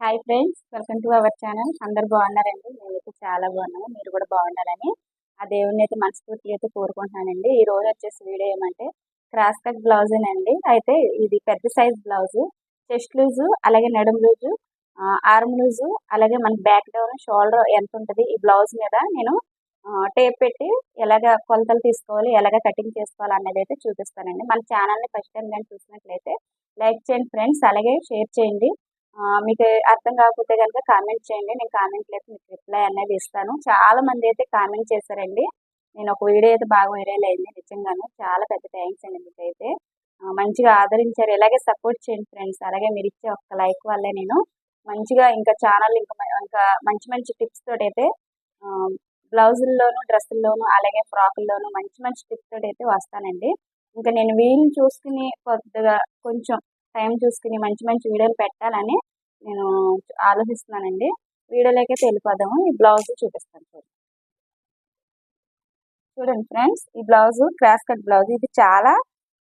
Hi friends welcome to our channel అందరు బాగున్నారండి? నేనైతే చాలా బాగున్నాను మీరు కూడా బాగుండాలని ఆ దేవుడిని అయితే మనస్ఫూర్తిగా అయితే కోరుకుంటున్నానండి. ఈ రోజు వచ్చేసి వీడియో ఏమంటే క్రాస్ కట్ బ్లౌజ్ అండి అయితే ఇది పెద్ద సైజ్ బ్లౌజు చెస్ట్ లూజు అలాగే నడుము లూజు ఆర్మ్ లూజు అలాగే మన బ్యాక్ డౌన్ షోల్డర్ ఎంత ఉంటుంది? ఈ బ్లౌజ్ మీద నేను టేప్ పెట్టి ఎలాగ కొలతలు తీసుకోవాలి ఎలాగ కటింగ్ చేసుకోవాలి అన్నది అయితే చూపిస్తానండి. మన ఛానల్ని ఫస్ట్ టైం కానీ చూసినట్లయితే లైక్ చేయండి ఫ్రెండ్స్ అలాగే షేర్ చేయండి. మీకు అర్థం కాకపోతే కనుక కామెంట్ చేయండి. నేను కామెంట్ అయితే మీకు రిప్లై అనేది ఇస్తాను. చాలా మంది అయితే కామెంట్ చేశారండి. నేను ఒక వీడియో అయితే బాగా వైరల్ అయింది నిజంగాను. చాలా పెద్ద థ్యాంక్స్ అండి మీకైతే. మంచిగా ఆదరించారు. ఇలాగే సపోర్ట్ చేయండి ఫ్రెండ్స్ అలాగే మీరు ఇచ్చే ఒక్క లైక్ వల్లే నేను మంచిగా ఇంకా ఛానల్ ఇంకా ఇంకా మంచి మంచి టిప్స్ తోటైతే బ్లౌజుల్లోను డ్రెస్సుల్లోను అలాగే ఫ్రాకుల్లోను మంచి మంచి టిప్స్ తోటైతే అయితే వస్తానండి. ఇంకా నేను వీళ్ళని చూసుకుని కొద్దిగా కొంచెం టైం చూసుకుని మంచి మంచి వీడియోలు పెట్టాలని నేను ఆలోచిస్తున్నానండి. వీడియోలోకి వెళ్ళిపోదాము. ఈ బ్లౌజ్ చూపిస్తాను చూడండి చూడండి ఫ్రెండ్స్ ఈ బ్లౌజ్ క్రాస్ కట్ బ్లౌజ్. ఇది చాలా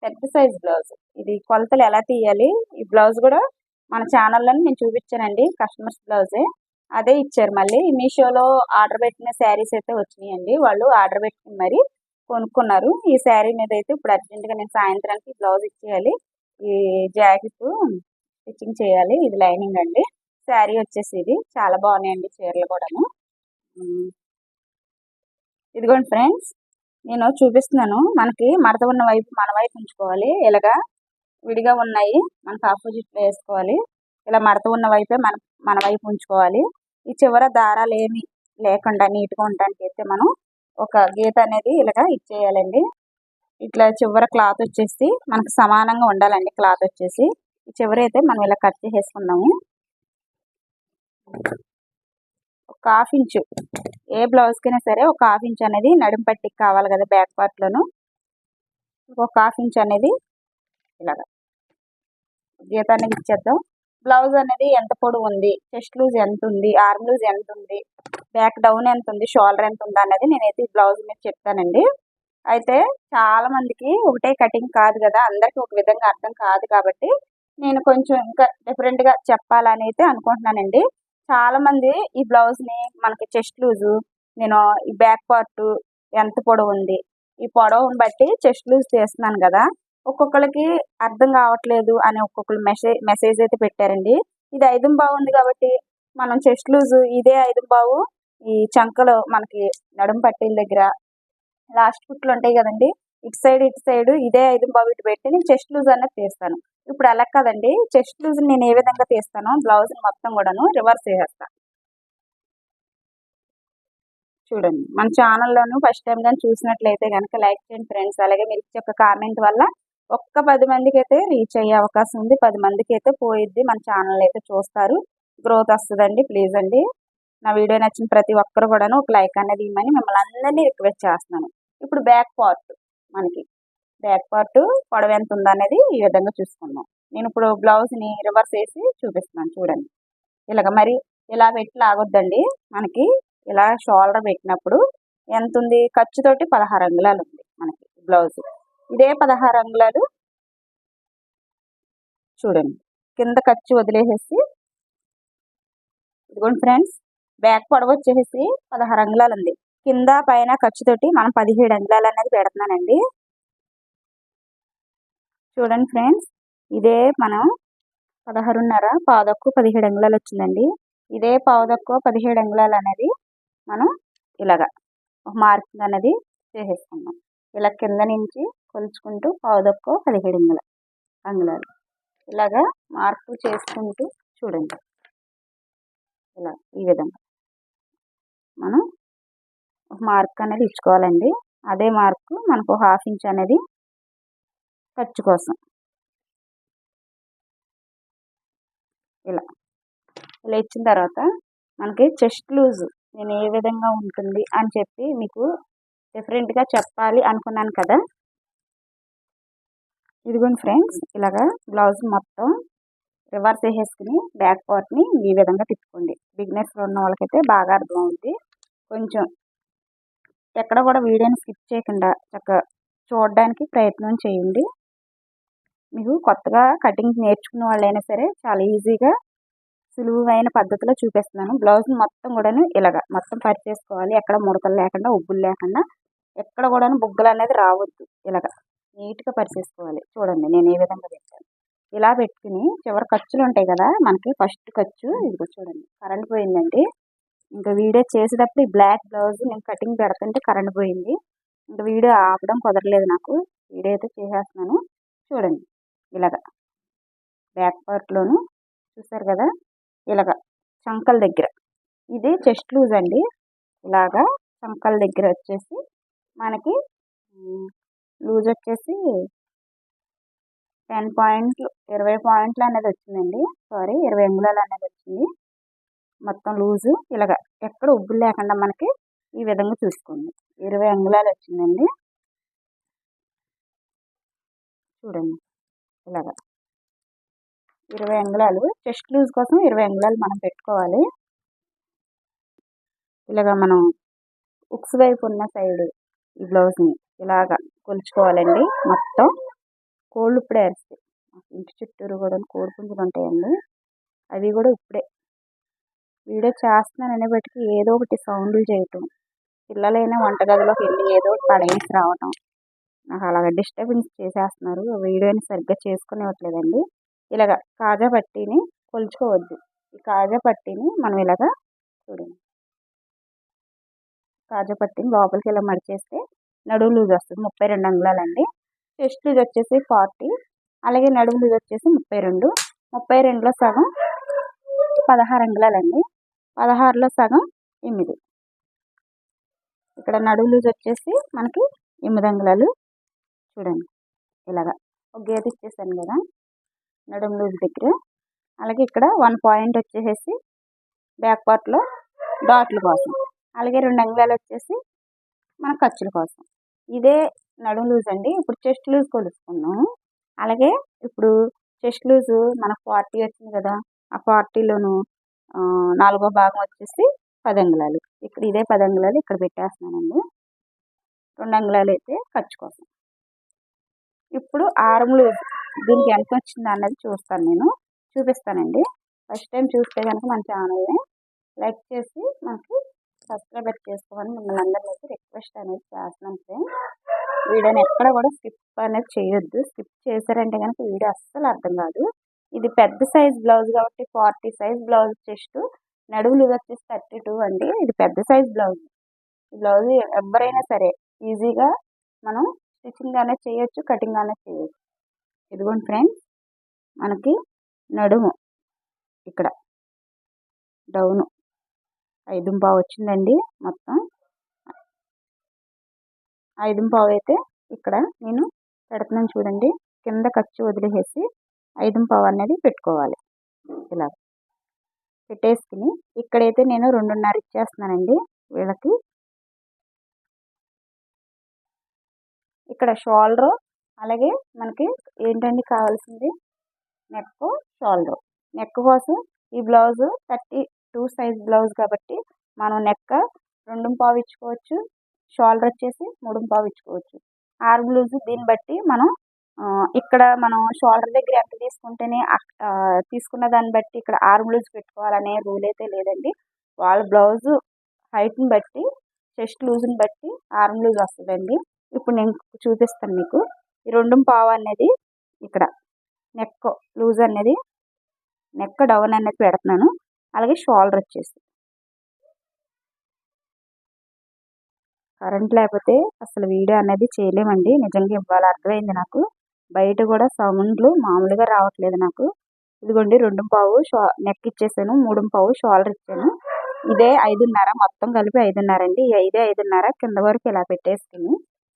పెద్ద సైజ్ బ్లౌజ్. ఇది కొలతలు ఎలా తీయాలి? ఈ బ్లౌజ్ కూడా మన ఛానల్లో నేను చూపించానండి కస్టమర్స్ బ్లౌజే. అదే ఇచ్చారు మళ్ళీ. మీషోలో ఆర్డర్ పెట్టిన శారీస్ అయితే వచ్చినాయండి. వాళ్ళు ఆర్డర్ పెట్టుకుని మరి కొనుక్కున్నారు. ఈ శారీ మీద అయితే ఇప్పుడు అర్జెంటుగా నేను సాయంత్రానికి బ్లౌజ్ ఇచ్చేయాలి. ఈ జాకెట్ స్టిచ్చింగ్ చేయాలి. ఇది లైనింగ్ అండి. శారీ వచ్చేసి ఇది. చాలా బాగున్నాయండి చీరలు కూడాను. ఇదిగోండి ఫ్రెండ్స్ నేను చూపిస్తున్నాను. మనకి మడత ఉన్న వైపు మన వైపు ఉంచుకోవాలి. ఇలాగా విడిగా ఉన్నాయి. మనకు ఆపోజిట్ వేసుకోవాలి. ఇలా మడత ఉన్న వైపే మన మన వైపు ఉంచుకోవాలి. ఈ చివర దారాలు ఏమి లేకుండా నీట్గా ఉండడానికి అయితే మనం ఒక గీత అనేది ఇలాగా ఇచ్చేయాలండి. ఇట్లా చివర క్లాత్ వచ్చేసి మనకు సమానంగా ఉండాలండి క్లాత్ వచ్చేసి. చివరి అయితే మనం ఇలా కట్ చేసేసుకుందాము. ఒక హాఫ్ ఇంచు. ఏ బ్లౌజ్కైనా సరే ఒక హాఫ్ ఇంచ్ అనేది నడుం పట్టికి కావాలి కదా బ్యాక్ పార్ట్లోను ఒక హాఫ్ ఇంచ్ అనేది ఇలాగ. గీతానికి ఇచ్చేద్దాం. బ్లౌజ్ అనేది ఎంత పొడవు ఉంది? చెస్ట్ లూజ్ ఎంత ఉంది? ఆర్మ్ లూజ్ ఎంత ఉంది? బ్యాక్ డౌన్ ఎంత ఉంది? షోల్డర్ ఎంత ఉంది? అనేది నేనైతే ఈ బ్లౌజ్ మీద చెప్తానండి. అయితే చాలా మందికి ఒకటే కటింగ్ కాదు కదా అందరికి ఒక విధంగా అర్థం కాదు కాబట్టి నేను కొంచెం ఇంకా డిఫరెంట్గా చెప్పాలని అయితే అనుకుంటున్నానండి. చాలామంది ఈ బ్లౌజ్ని మనకి చెస్ట్ లూజు నేను ఈ బ్యాక్ పార్ట్ ఎంత పొడవు ఉంది ఈ పొడవుని బట్టి చెస్ట్ లూజ్ చేస్తున్నాను కదా ఒక్కొక్కరికి అర్థం కావట్లేదు అని ఒక్కొక్కరు మెసేజ్ మెసేజ్ అయితే పెట్టారండి. ఇది ఐదు బాగుంది కాబట్టి మనం చెస్ట్ లూజ్ ఇదే ఐదు బావు ఈ చంకలు మనకి నడుము పట్టీల దగ్గర లాస్ట్ కుట్లు ఉంటాయి కదండి. ఇటు సైడ్ ఇటు సైడ్ ఇదే ఐదు బాబు ఇటు పెట్టి నేను చెస్ట్ లూజ్ అనేది తీస్తాను. ఇప్పుడు అలా కదండి. చెస్ట్ లూజ్ నేను ఏ విధంగా తీస్తాను బ్లౌజ్ మొత్తం కూడాను రివర్స్ చేసేస్తాను చూడండి. మన ఛానల్లోనూ ఫస్ట్ టైం కానీ చూసినట్లయితే కనుక లైక్ చేయండి ఫ్రెండ్స్. అలాగే మీరు ఇచ్చే ఒక కామెంట్ వల్ల ఒక్క పది మందికి అయితే రీచ్ అయ్యే అవకాశం ఉంది. పది మందికి అయితే పోయిద్ది. మన ఛానల్ అయితే చూస్తారు. గ్రోత్ వస్తుందండి. ప్లీజ్ అండి. నా వీడియో నచ్చిన ప్రతి ఒక్కరు కూడాను ఒక లైక్ అనేది ఇవ్వమని మిమ్మల్ని అందరినీ రిక్వెస్ట్ చేస్తున్నాను. ఇప్పుడు బ్యాక్ పార్ట్ మనకి. బ్యాక్ పార్ట్ పొడవ ఎంత ఉందనేది ఈ విధంగా చూసుకుందాం. నేను ఇప్పుడు బ్లౌజ్ని రివర్స్ వేసి చూపిస్తున్నాను చూడండి. ఇలాగ మరి ఇలా పెట్టి లాగొద్దండి. మనకి ఇలా షోల్డర్ పెట్టినప్పుడు ఎంత ఉంది? ఖర్చుతోటి పదహారు అంగుళాలు ఉంది మనకి బ్లౌజ్. ఇదే పదహారు అంగుళాలు చూడండి. కింద ఖర్చు వదిలేసేసి ఇదిగోండి ఫ్రెండ్స్ బ్యాక్ పొడవ వచ్చేసి పదహారు అంగుళాలు ఉంది కింద పైన ఖర్చుతోటి మనం పదిహేడు అంగుళాలు అనేది పెడుతున్నానండి. చూడండి ఫ్రెండ్స్ ఇదే మనం పదహారున్నర పావుదక్కు పదిహేడు అంగుళాలు వచ్చిందండి. ఇదే పావుదక్కు పదిహేడు అంగుళాలు అనేది మనం ఇలాగా ఒక మార్కింగ్ అనేది చేసేసుకున్నాం ఇలా కింద నుంచి కొలుచుకుంటూ పావుదక్కు పదిహేడు అంగుళ అంగుళాలు. ఇలాగా మార్పు చేసుకుంటూ చూడండి. ఇలా ఈ విధంగా. మనం ఒక మార్క్ అనేది ఇచ్చుకోవాలండి. అదే మార్క్ మనకు హాఫ్ ఇంచ్ అనేది ఖర్చు కోసం. ఇలా. ఇలా ఇచ్చిన తర్వాత మనకి చెస్ట్ లూజ్ నేను ఏ విధంగా ఉంటుంది అని చెప్పి మీకు డిఫరెంట్గా చెప్పాలి అనుకున్నాను కదా. ఇదిగోండి ఫ్రెండ్స్ ఇలాగా బ్లౌజ్ మొత్తం రివర్స్ వేసేసుకుని బ్యాక్ పార్ట్ని ఈ విధంగా తిప్పుకోండి. బిగ్నెస్లో ఉన్న వాళ్ళకైతే బాగా అర్థమవుతుంది కొంచెం ఎక్కడ కూడా వీడియోని స్కిప్ చేయకుండా చక్కగా చూడడానికి ప్రయత్నం చేయండి. మీకు కొత్తగా కటింగ్ నేర్చుకున్న వాళ్ళైనా సరే చాలా ఈజీగా సులువైన పద్ధతిలో చూపిస్తున్నాను. బ్లౌజ్ మొత్తం కూడాను ఇలాగ మొత్తం పరిచేసుకోవాలి ఎక్కడ ముడతలు లేకుండా ఉబ్బులు లేకుండా ఎక్కడ కూడాను బుగ్గలు అనేది రావద్దు. ఇలాగ నీట్గా పరిచేసుకోవాలి చూడండి నేను ఏ విధంగా పెట్టాను. ఇలా పెట్టుకుని చివరి ఖర్చులు ఉంటాయి కదా మనకి ఫస్ట్ ఖర్చు ఇదిగో చూడండి. కరెంట్ పోయిందండి. ఇంకా వీడియో చేసేటప్పుడు ఈ బ్లాక్ బ్లౌజ్ నేను కటింగ్ పెడుతుంటే కరెంట్ పోయింది. ఇంకా వీడియో ఆపడం కుదరలేదు నాకు. వీడియో అయితే చేసేస్తున్నాను. చూడండి. ఇలాగ. బ్యాక్ పార్ట్లోను చూసారు కదా? ఇలాగ. చంకల దగ్గర. ఇది చెస్ట్ లూజ్ అండి. ఇలాగా చంకల దగ్గర వచ్చేసి మనకి లూజ్ వచ్చేసి టెన్ పాయింట్లు ఇరవై పాయింట్లు అనేది వచ్చిందండి. సారీ ఇరవై అంగుళాలు అనేది వచ్చింది. మొత్తం లూజు. ఇలాగ ఎక్కడ ఉబ్బులు లేకుండా మనకి ఈ విధంగా చూసుకోండి. ఇరవై అంగుళాలు వచ్చిందండి. చూడండి. ఇలాగ ఇరవై అంగుళాలు. చెస్ట్ లూజ్ కోసం ఇరవై అంగుళాలు మనం పెట్టుకోవాలి. ఇలాగ మనం ఉక్స్ వైపు ఉన్న సైడ్ ఈ బ్లౌజ్ని ఇలాగ కొలుచుకోవాలండి. మొత్తం కోళ్ళు ఇప్పుడే అరిస్తాయి. ఇంటి చుట్టూరు కూడా కోడి పుంజులు ఉంటాయండి. అవి కూడా ఇప్పుడే వీడియో చేస్తున్నాను అనేప్పటికీ ఏదో ఒకటి సౌండ్లు చేయటం. పిల్లలైనా వంటగదిలోకి వెళ్ళి ఏదో ఒకటి పడేసి రావటం. నాకు అలాగ డిస్టర్బెన్స్ చేసేస్తున్నారు. వీడియోని సరిగ్గా చేసుకుని ఇవ్వట్లేదండి. ఇలాగ కాజా పట్టీని కొలుచుకోవద్దు. ఈ కాజా పట్టీని మనం ఇలాగ చూడండి. కాజా పట్టీని లోపలికి ఇలా మడిచేస్తే నడువు లూజ్ వస్తుంది. ముప్పై రెండు అంగుళాలండి. చెస్ట్ లూజ్ వచ్చేసి ఫార్టీ. అలాగే నడుము లూజ్ వచ్చేసి ముప్పై రెండు. ముప్పై రెండులో సగం పదహారు అంగుళాలండి. పదహారులో సగం ఎనిమిది. ఇక్కడ నడుము లూజ్ వచ్చేసి మనకి ఎనిమిది అంగుళాలు చూడండి. ఇలాగా ఒక గీత ఇచ్చేసాను కదా నడుము లూజ్ దగ్గర. అలాగే ఇక్కడ వన్ పాయింట్ వచ్చేసేసి బ్యాక్ పార్ట్లో డాట్ల కోసం. అలాగే రెండు అంగుళాలు వచ్చేసి మన ఖర్చుల కోసం. ఇదే నడుము లూజ్ అండి. ఇప్పుడు చెస్ట్ లూజ్ కొలుసుకుందాం. అలాగే ఇప్పుడు చెస్ట్ లూజు మనకు ఫార్టీ వచ్చింది కదా ఆ ఫార్టీలోను నాలుగో భాగం వచ్చేసి పది అంగుళాలు. ఇక్కడ ఇదే పది అంగుళాలు ఇక్కడ పెట్టేస్తున్నానండి. రెండు అంగుళాలు అయితే ఖర్చు కోసం. ఇప్పుడు ఆర్మ్ లూజ్ దీనికి ఎంత వచ్చింది అన్నది చూస్తాను నేను. చూపిస్తానండి. ఫస్ట్ టైం చూస్తే కనుక మన ఛానల్ని లైక్ చేసి మనకి సబ్స్క్రైబ్ చేసుకోమని మిమ్మల్ని అందరినీ అయితే రిక్వెస్ట్ అనేది చేస్తున్నాను ఫ్రెండ్స్. వీడియోని ఎక్కడ కూడా స్కిప్ అనేది చేయొద్దు. స్కిప్ చేశారంటే కనుక వీడియో అస్సలు అర్థం కాదు. ఇది పెద్ద సైజ్ బ్లౌజ్ కాబట్టి ఫార్టీ సైజ్ బ్లౌజ్ చెస్ట్. నడువులు వచ్చేసి థర్టీ టూ అండి. ఇది పెద్ద సైజ్ బ్లౌజ్. బ్లౌజ్ ఎవరైనా సరే ఈజీగా మనం స్టిచ్చింగ్ అనేది చేయొచ్చు కటింగ్ అనేది చేయొచ్చు. ఇదిగోండి ఫ్రెండ్స్ మనకి నడుము ఇక్కడ. డౌను. ఐదు పావు వచ్చిందండి మొత్తం. ఐదు పావు అయితే ఇక్కడ నేను పెడుతున్నాను చూడండి. కింద ఖర్చు వదిలేసి ఐదు పావు అనేది పెట్టుకోవాలి. ఇలా పెట్టేసుకుని ఇక్కడైతే నేను రెండున్నర ఇచ్చేస్తున్నానండి వీళ్ళకి. ఇక్కడ షోల్డర్ అలాగే మనకి ఏంటండి కావాల్సింది? Neck shoulder. నెక్ కోసం ఈ blouse thirty two size blouse కాబట్టి మనం నెక్ రెండు పావు ఇచ్చుకోవచ్చు షోల్డర్ వచ్చేసి మూడు పావు ఇచ్చుకోవచ్చు. ఆరు లూజ్ దీన్ని బట్టి మనం ఇక్కడ మనం షోల్డర్ దగ్గర ఎంత తీసుకుంటేనే తీసుకున్న దాన్ని బట్టి ఇక్కడ ఆర్మ్ లూజ్ పెట్టుకోవాలనే రూల్ అయితే లేదండి. వాళ్ళ బ్లౌజ్ హైట్ని బట్టి చెస్ట్ లూజ్ని బట్టి ఆర్మ్ లూజ్ వస్తుందండి. ఇప్పుడు నేను చూపిస్తాను మీకు. ఈ రెండు పావు అనేది ఇక్కడ నెక్ లూజ్ అనేది నెక్ డౌన్ అనేది పెడుతున్నాను. అలాగే షోల్డర్ వచ్చేసి కరెంట్ లేకపోతే అసలు వీడియో అనేది చేయలేమండి. నిజంగా ఇవాళ అర్థమైంది నాకు. బయట కూడా సౌండ్లు మామూలుగా రావట్లేదు నాకు. ఇదిగోండి రెండు పావు షా నెక్ ఇచ్చేసాను మూడు పావు షోల్డర్ ఇచ్చాను. ఇదే ఐదున్నర మొత్తం కలిపి ఐదున్నర అండి. ఇదే ఐదున్నర కింద వరకు ఇలా పెట్టేసుకుని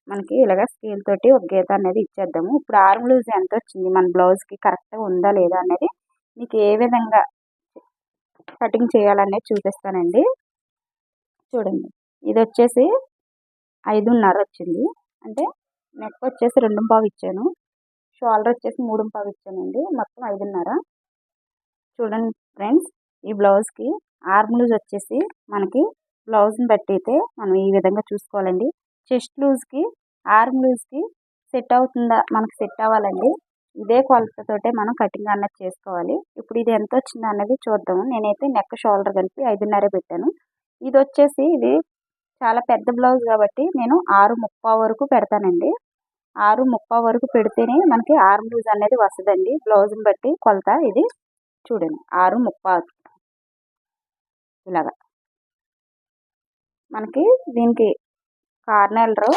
మనకి ఇలాగ స్కేల్ తోటి ఒక గీత అనేది ఇచ్చేద్దాము. ఇప్పుడు ఆర్మ్ లూజ్ ఎంత వచ్చింది? మన బ్లౌజ్కి కరెక్ట్గా ఉందా లేదా అనేది మీకు ఏ విధంగా కటింగ్ చేయాలనేది చూపిస్తానండి. చూడండి ఇది వచ్చేసి ఐదున్నర వచ్చింది. అంటే నెక్ వచ్చేసి రెండు పావు ఇచ్చాను. షోల్డర్ వచ్చేసి మూడు పావు ఇచ్చానండి మొత్తం ఐదున్నర. చూడండి ఫ్రెండ్స్ ఈ బ్లౌజ్కి ఆర్మ్ లూజ్ వచ్చేసి మనకి బ్లౌజ్ని బట్టి అయితే మనం ఈ విధంగా చూసుకోవాలండి. చెస్ట్ లూజ్కి ఆర్మ్ లూజ్కి సెట్ అవుతుందా మనకి సెట్ అవ్వాలండి. ఇదే కొలతతోటే మనం కటింగ్ అన్నది చేసుకోవాలి. ఇప్పుడు ఇది ఎంత వచ్చింది అన్నది చూద్దాము. నేనైతే నెక్ షోల్డర్ కలిపి ఐదున్నర పెట్టాను. ఇది వచ్చేసి ఇది చాలా పెద్ద బ్లౌజ్ కాబట్టి నేను ఆరు ముప్పై వరకు పెడతానండి. ఆరు ముప్పై వరకు పెడితేనే మనకి ఆర్మ్ లూజ్ అనేది వస్తుందండి. బ్లౌజ్ని బట్టి కొలత ఇది చూడండి. ఆరు ముప్పై ఇలాగా. మనకి దీనికి కార్నర్లో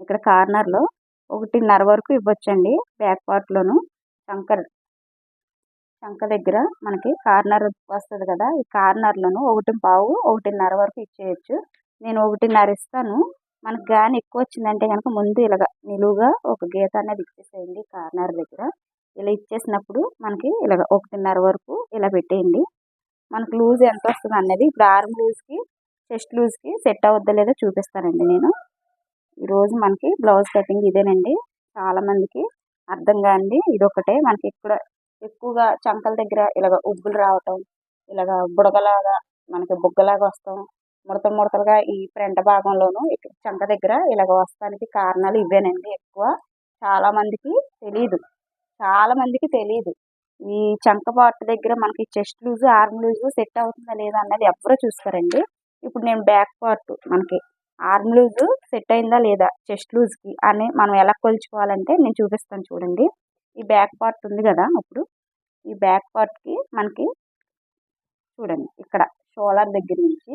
ఇక్కడ కార్నర్లో ఒకటిన్నర వరకు ఇవ్వచ్చండి. బ్యాక్ పార్ట్లోను శంకర్ శంక దగ్గర మనకి కార్నర్ వస్తుంది కదా. ఈ కార్నర్లోను ఒకటి పావు ఒకటిన్నర వరకు ఇచ్చేయచ్చు. నేను ఒకటిన్నర ఇస్తాను. మనకు గాని ఎక్కువ వచ్చిందంటే కనుక ముందు ఇలాగ నిలువుగా ఒక గీత అనేది ఇచ్చేసేయండి కార్నర్ దగ్గర. ఇలా ఇచ్చేసినప్పుడు మనకి ఇలాగ ఒకటిన్నర వరకు ఇలా పెట్టేయండి. మనకు లూజ్ ఎంత వస్తుంది అన్నది ఇప్పుడు ఆర్మ్ లూజ్కి చెస్ట్ లూజ్కి సెట్ అవుద్దా లేదో చూపిస్తానండి నేను. ఈరోజు మనకి బ్లౌజ్ కటింగ్ ఇదేనండి. చాలామందికి అర్థం కాండి ఇదొకటే మనకి ఇక్కడ ఎక్కువగా చంకల దగ్గర ఇలాగ ఉబ్బులు రావటం ఇలాగ బుడగలాగా మనకి బుగ్గలాగా వస్తాం. ముడత ముడతలుగా ఈ ఫ్రంట్ భాగంలోను ఇక్కడ చంక దగ్గర ఇలాగ వస్తానికి కారణాలు ఇవేనండి ఎక్కువ. చాలా మందికి తెలియదు చాలా మందికి తెలియదు ఈ చంక పార్ట్ దగ్గర మనకి chest loose arm loose set అవుతుందా లేదా అన్నది ఎవరో చూస్తారండి. ఇప్పుడు నేను బ్యాక్ పార్ట్ మనకి ఆర్మ్ లూజ్ సెట్ అయిందా లేదా చెస్ట్ లూజ్కి అని మనం ఎలా కొలుచుకోవాలంటే నేను చూపిస్తాను చూడండి. ఈ బ్యాక్ పార్ట్ ఉంది కదా ఇప్పుడు ఈ బ్యాక్ పార్ట్కి మనకి చూడండి ఇక్కడ షోలర్ దగ్గర నుంచి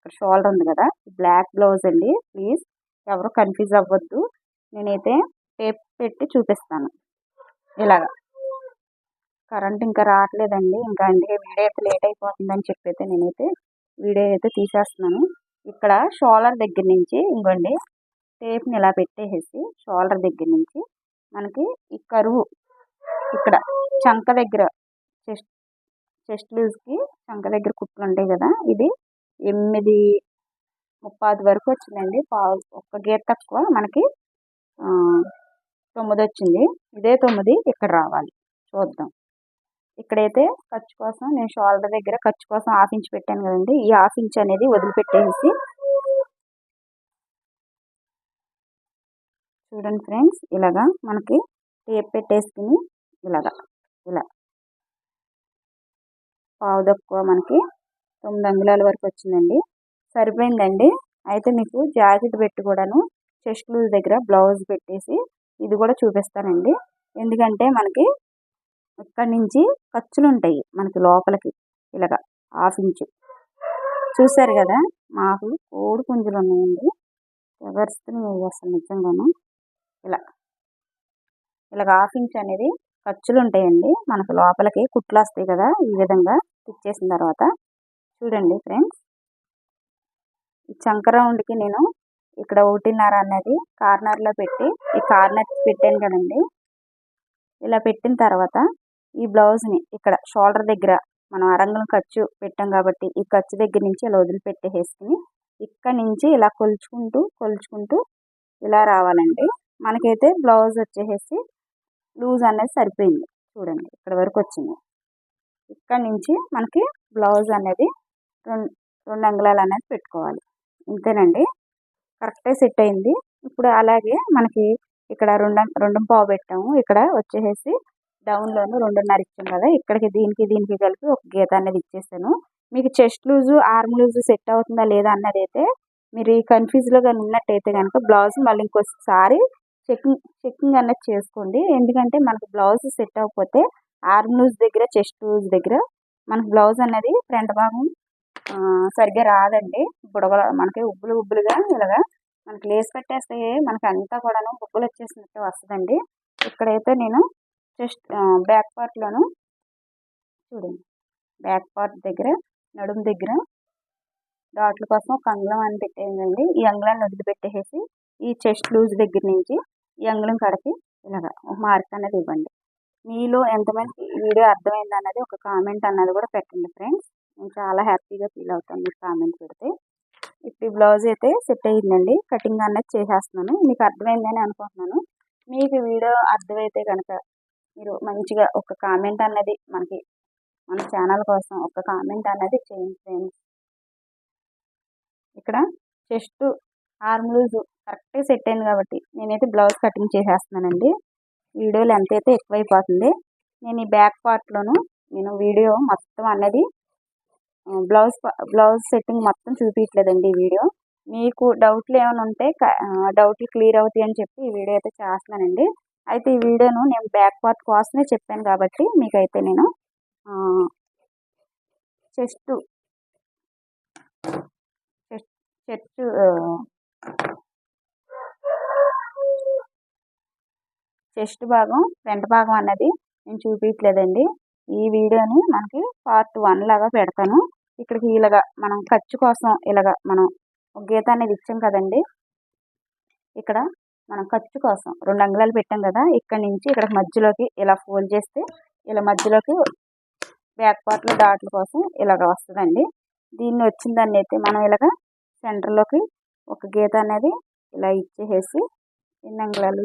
ఇక్కడ షోల్డర్ ఉంది కదా బ్లాక్ బ్లౌజ్ అండి ప్లీజ్. ఎవరు కన్ఫ్యూజ్ అవ్వద్దు. నేనైతే టేప్ పెట్టి చూపిస్తాను. ఇలాగా. కరెంట్ ఇంకా రావట్లేదండి. ఇంకా అందుకే వీడియో అయితే లేట్ అయిపోతుందని చెప్పైతే నేనైతే వీడియో అయితే తీసేస్తున్నాను. ఇక్కడ షోల్డర్ దగ్గర నుంచి ఇంకోండి టేప్ని ఇలా పెట్టేసేసి షోల్డర్ దగ్గర నుంచి మనకి ఈ కరువు ఇక్కడ చంక దగ్గర చెస్ట్ చెస్ట్ లూజ్కి చంక దగ్గర కుట్లు ఉంటాయి కదా ఇది ఎనిమిది ముప్పాది వరకు వచ్చిందండి. పావు ఒక్క గీత తక్కువ మనకి తొమ్మిది వచ్చింది. ఇదే తొమ్మిది ఇక్కడ రావాలి. చూద్దాం. ఇక్కడైతే ఖర్చు కోసం నేను షోల్డర్ దగ్గర ఖర్చు కోసం హాఫ్ ఇంచ్ పెట్టాను కదండి. ఈ హాఫ్ ఇంచ్ అనేది వదిలిపెట్టేసి చూడండి ఫ్రెండ్స్ ఇలాగా మనకి టేప్ పెట్టేసుకుని ఇలాగా ఇలా. పావు తక్కువ మనకి తొమ్మిది అంగుళాల వరకు వచ్చిందండి. సరిపోయిందండి. అయితే మీకు జాకెట్ పెట్టి కూడాను చెస్ట్ లూజ్ దగ్గర బ్లౌజ్ పెట్టేసి ఇది కూడా చూపిస్తానండి. ఎందుకంటే మనకి ఇక్కడ నుంచి ఖర్చులు ఉంటాయి మనకి లోపలికి ఇలాగ హాఫ్ ఇంచు. చూసారు కదా మాకు కోడి పుంజులు ఉన్నాయండి. ఎవరిస్తుంది అసలు నిజంగాను. ఇలా. ఇలాగ హాఫ్ ఇంచ్ అనేది ఖర్చులు ఉంటాయండి. మనకు లోపలికి కుట్లు వస్తాయి కదా ఈ విధంగా స్టిచ్ చేసిన తర్వాత. చూడండి ఫ్రెండ్స్. ఈ చంక రౌండ్కి నేను ఇక్కడ ఒకటిన్నర అనేది కార్నర్లో పెట్టి ఈ కార్నర్ పెట్టాను కదండి. ఇలా పెట్టిన తర్వాత ఈ బ్లౌజ్ని ఇక్కడ షోల్డర్ దగ్గర మనం అరంగులం ఖర్చు పెట్టాం కాబట్టి ఈ ఖర్చు దగ్గర నుంచి ఇలా వదిలిపెట్టేసుకుని ఇక్కడ నుంచి ఇలా కొలుచుకుంటూ కొలుచుకుంటూ ఇలా రావాలండి. మనకైతే బ్లౌజ్ వచ్చేసి లూజ్ అనేది సరిపోయింది. చూడండి ఇక్కడ వరకు వచ్చింది. ఇక్కడ నుంచి మనకి బ్లౌజ్ అనేది రెండు రెండు అంగుళాలు అనేది పెట్టుకోవాలి. ఇంతేనండి. కరెక్టే సెట్ అయింది. ఇప్పుడు అలాగే మనకి ఇక్కడ రెండు రెండు పావు పెట్టాము. ఇక్కడ వచ్చేసి డౌన్లోను రెండున్నర ఇచ్చాం కదా. ఇక్కడికి దీనికి దీనికి కలిపి ఒక గీత అనేది ఇచ్చేసాను. మీకు chest loose arm loose set అవుతుందా లేదా అన్నది అయితే మీరు ఈ కన్ఫ్యూజ్లో కానీ ఉన్నట్టయితే కనుక బ్లౌజ్ మళ్ళీ ఇంకోసారి చెకింగ్ చెకింగ్ అన్నది చేసుకోండి. ఎందుకంటే మనకు బ్లౌజ్ సెట్ అవ్వకపోతే ఆర్మ్ లూజ్ దగ్గర చెస్ట్ లూజ్ దగ్గర మనకు బ్లౌజ్ అనేది ఫ్రంట్ భాగం సరిగ్గా రాదండి. బుడగల మనకి ఉబ్బులు ఉబ్బులుగా ఇలాగా మనకి లేస్ కట్టేస్తే మనకి అంతా కూడాను బుబ్బులు వచ్చేసినట్టు వస్తుందండి. ఇక్కడైతే నేను చెస్ట్ బ్యాక్ పార్ట్లోను చూడండి. బ్యాక్ పార్ట్ దగ్గర నడుము దగ్గర డాట్ల కోసం ఒక అంగుళం అని పెట్టేయండి. ఈ అంగుళాన్ని వదిలిపెట్టేసి ఈ చెస్ట్ లూజ్ దగ్గర నుంచి ఈ అంగుళం కడిపి ఇలాగా ఒక మార్క్ అనేది ఇవ్వండి. మీలో ఎంతమంది వీడియో అర్థమైంది అన్నది ఒక కామెంట్ అన్నది కూడా పెట్టండి ఫ్రెండ్స్. నేను చాలా హ్యాపీగా ఫీల్ అవుతాను మీకు కామెంట్ పెడితే. ఇప్పుడు బ్లౌజ్ అయితే సెట్ అయ్యిందండి కటింగ్ అన్నది చేసేస్తున్నాను. మీకు అర్థమైందని అనుకుంటున్నాను. మీకు వీడియో అర్థమైతే కనుక మీరు మంచిగా ఒక కామెంట్ అన్నది మనకి మన ఛానల్ కోసం ఒక కామెంట్ అన్నది చేయండి ఫ్రెండ్స్. ఇక్కడ చెస్ట్ ఆర్మ్ లూజ్ కరెక్ట్గా సెట్ అయింది కాబట్టి నేనైతే బ్లౌజ్ కటింగ్ చేసేస్తున్నానండి. వీడియో లెంత్ అయితే ఎక్కువైపోతుంది. నేను ఈ బ్యాక్ పార్ట్లోను నేను వీడియో మొత్తం అన్నది బ్లౌజ్ బ్లౌజ్ సెట్టింగ్ మొత్తం చూపించలేదండి ఈ వీడియో. మీకు డౌట్లు ఏమైనా ఉంటే డౌట్లు క్లియర్ అవుతాయి అని చెప్పి ఈ వీడియో అయితే చేస్తున్నానండి. అయితే ఈ వీడియోను నేను బ్యాక్ పార్ట్ కోసమే చెప్పాను కాబట్టి మీకైతే నేను చెస్ట్ చెస్ట్ చెస్ట్ భాగం ఫ్రంట్ భాగం అన్నది నేను చూపించలేదండి ఈ వీడియోని మనకి పార్ట్ వన్ లాగా పెడతాను. ఇక్కడికి ఇలాగా మనం ఖర్చు కోసం ఇలాగా మనం ఒక గీత అనేది ఇచ్చాం కదండి. ఇక్కడ మనం ఖర్చు కోసం రెండు అంగుళాలు పెట్టాం కదా ఇక్కడ నుంచి ఇక్కడ మధ్యలోకి ఇలా ఫోల్డ్ చేస్తే ఇలా మధ్యలోకి బ్యాక్ పార్ట్లో డాట్ల కోసం ఇలాగ వస్తుందండి. దీన్ని వచ్చిన దాన్ని అయితే మనం ఇలాగ సెంటర్లోకి ఒక గీత అనేది ఇలా ఇచ్చేసేసి ఎన్ని అంగుళాలు?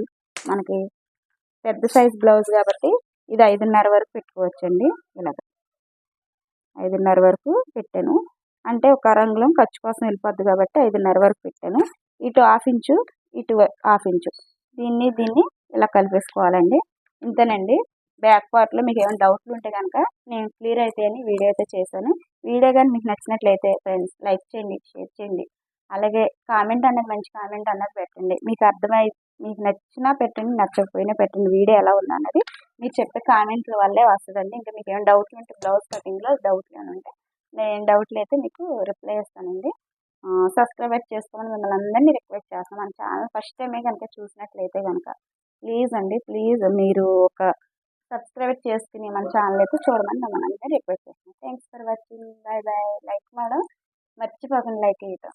మనకి పెద్ద సైజ్ బ్లౌజ్ కాబట్టి ఇది ఐదున్నర వరకు పెట్టుకోవచ్చండి. ఇలాగ ఐదున్నర వరకు పెట్టాను. అంటే ఒక రంగులం ఖర్చు కోసం వెళ్ళిపోద్ది కాబట్టి ఐదున్నర వరకు పెట్టాను. ఇటు హాఫ్ ఇంచు ఇటు హాఫ్ ఇంచు. దీన్ని దీన్ని ఇలా కలిపేసుకోవాలండి. ఇంతేనండి. బ్యాక్ పార్ట్లో మీకు ఏమైనా డౌట్లు ఉంటే కనుక నేను క్లియర్ అయితే అని వీడియో అయితే చేశాను. వీడియో కానీ మీకు నచ్చినట్లయితే ఫ్రెండ్స్ లైక్ చేయండి షేర్ చేయండి. అలాగే కామెంట్ అనేది మంచి కామెంట్ అన్నది పెట్టండి. మీకు అర్థమై మీకు నచ్చినా పెట్టండి నచ్చకపోయినా పెట్టండి. వీడియో ఎలా ఉందన్నది మీరు చెప్పే కామెంట్ల వల్లే వస్తుందండి. ఇంకా మీకు ఏమైనా డౌట్లు ఉంటే బ్లౌజ్ కటింగ్లో డౌట్లు ఏమైనా ఉంటే నేను డౌట్లు అయితే మీకు రిప్లై ఇస్తానండి సబ్స్క్రైబ్ చేసుకోమని మిమ్మల్ని అందరినీ రిక్వెస్ట్ చేస్తాను. మన ఛానల్ ఫస్ట్ టైమే కనుక చూసినట్లయితే కనుక ప్లీజ్ అండి ప్లీజ్ మీరు ఒక సబ్స్క్రైబ్ చేసుకుని మన ఛానల్ అయితే చూడమని మిమ్మల్ని అందరినీ రిక్వెస్ట్ చేస్తాను. Thanks for watching bye bye like madam మర్చిపోకండి లైక్ చేయటం.